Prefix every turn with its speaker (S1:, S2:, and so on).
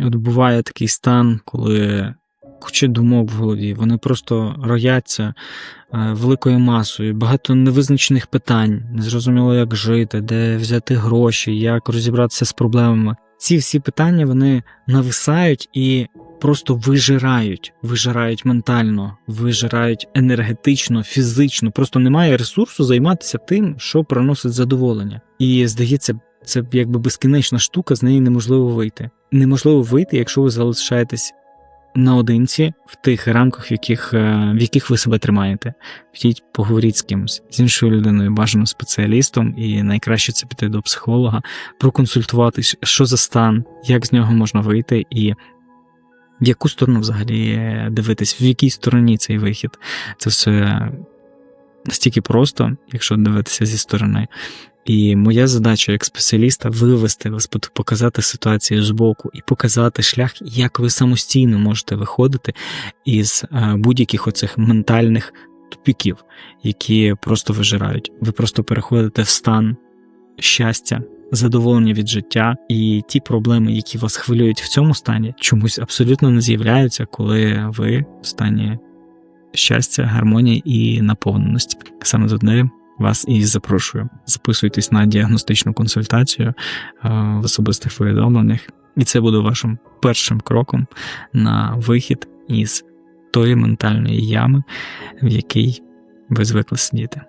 S1: От буває такий стан, коли куча думок в голові, вони просто рояться е, великою масою, багато невизначених питань, незрозуміло, як жити, де взяти гроші, як розібратися з проблемами. Ці всі питання вони нависають і просто вижирають, вижирають ментально, вижирають енергетично, фізично. Просто немає ресурсу займатися тим, що приносить задоволення. І здається, це якби безкінечна штука, з неї неможливо вийти. Неможливо вийти, якщо ви залишаєтесь наодинці в тих рамках, в яких, е, в яких ви себе тримаєте. Підіть, поговоріть з кимось, з іншою людиною, бажано спеціалістом, і найкраще це піти до психолога, проконсультуватись, що за стан, як з нього можна вийти, і в яку сторону взагалі дивитись, в якій стороні цей вихід. Це все настільки просто, якщо дивитися зі сторони. І моя задача як спеціаліста вивести вас, показати ситуацію збоку і показати шлях, як ви самостійно можете виходити із е, будь-яких оцих ментальних тупіків, які просто вижирають. Ви просто переходите в стан щастя, задоволення від життя, і ті проблеми, які вас хвилюють в цьому стані, чомусь абсолютно не з'являються, коли ви в стані щастя, гармонії і наповненості. Саме туди вас і запрошую. Записуйтесь на діагностичну консультацію е, в особистих повідомленнях, і це буде вашим першим кроком на вихід із тої ментальної ями, в якій ви звикли сидіти.